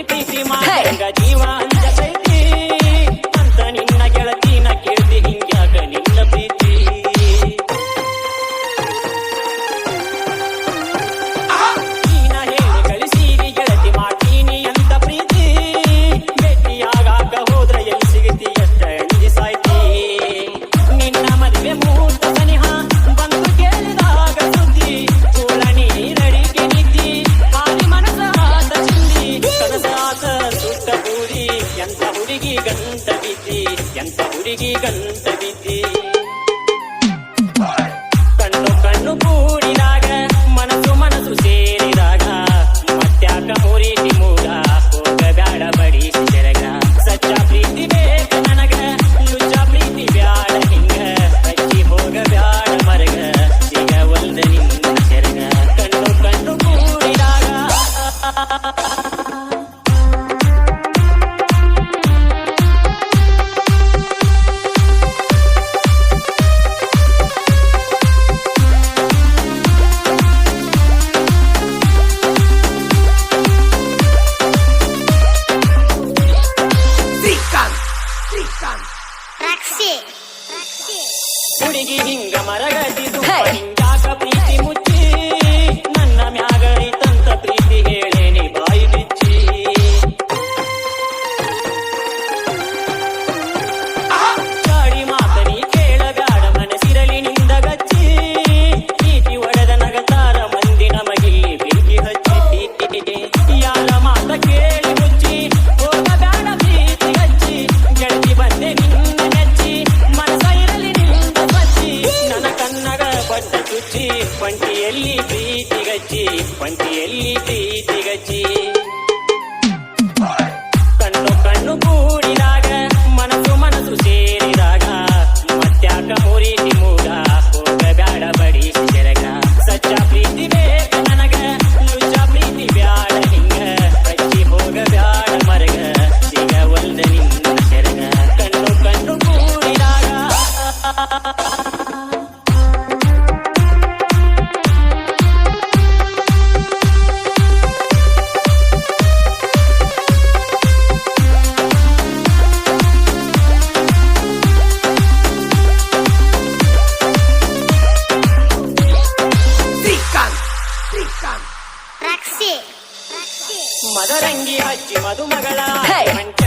ಹುಡುಗಿ ಪ್ರೀತಿ ಮಾಡಂಗ ಜೀವ ಅಂಜತೈತಿ ಅಂತ ನಿನ್ನ ಗೆಳತಿನ ಕೇಳ್ತಿ ಹಿಂಗ್ಯಾಗ ನಿನ್ನ ಪ್ರೀತಿ. ಗೆಳತಿ ಅಂತ ಪ್ರೀತಿ. ನಿನ್ನ ಮೂರ್ತ ಎಂತ ಹುಡುಗಿ ಗಂಟ ಕಣ್ಣು ಕಣ್ಣು ಕೂಡಿದಾಗ ಮನಸ್ಸು ಮನಸ್ಸು ಸೇರಿದಾಗ, ಮತ್ಯಾಕ ಮುರಿತಿ ಮೂಗ ಹೋಗಬೇಡ ಬಡಿ ಸೆರಗ ಸಚ್ಚ ಪ್ರೀತಿ ಬೇಕ ನನಗ, ಲುಚ್ಚ ಪ್ರೀತಿ ಬ್ಯಾಡ ಹಿಂಗ ಹಚ್ಚಿ ಹೋಗಬ್ಯಾಡ ಮರಗ ಸಿಗವಲ್ದ ನಿನ್ನ ಸೆರಗ ಕಣ್ಣು ಕಣ್ಣು ಕೂಡಿದಾಗ Roxy. ಹುಡುಗಿ ಹಿಂಗ ಮರಗದಿದು ಪಂಟಿಯಲ್ಲಿ ಪ್ರೀತಿ ಗಚ್ಚಿ ಪಂಟಿಯಲ್ಲಿ ಪ್ರೀತಿ ಗಚ್ಚಿ ಮದರಂಗಿ ಹಚ್ಚಿ ಮದುಮಗಳ ಹೇ. ಗಂಟ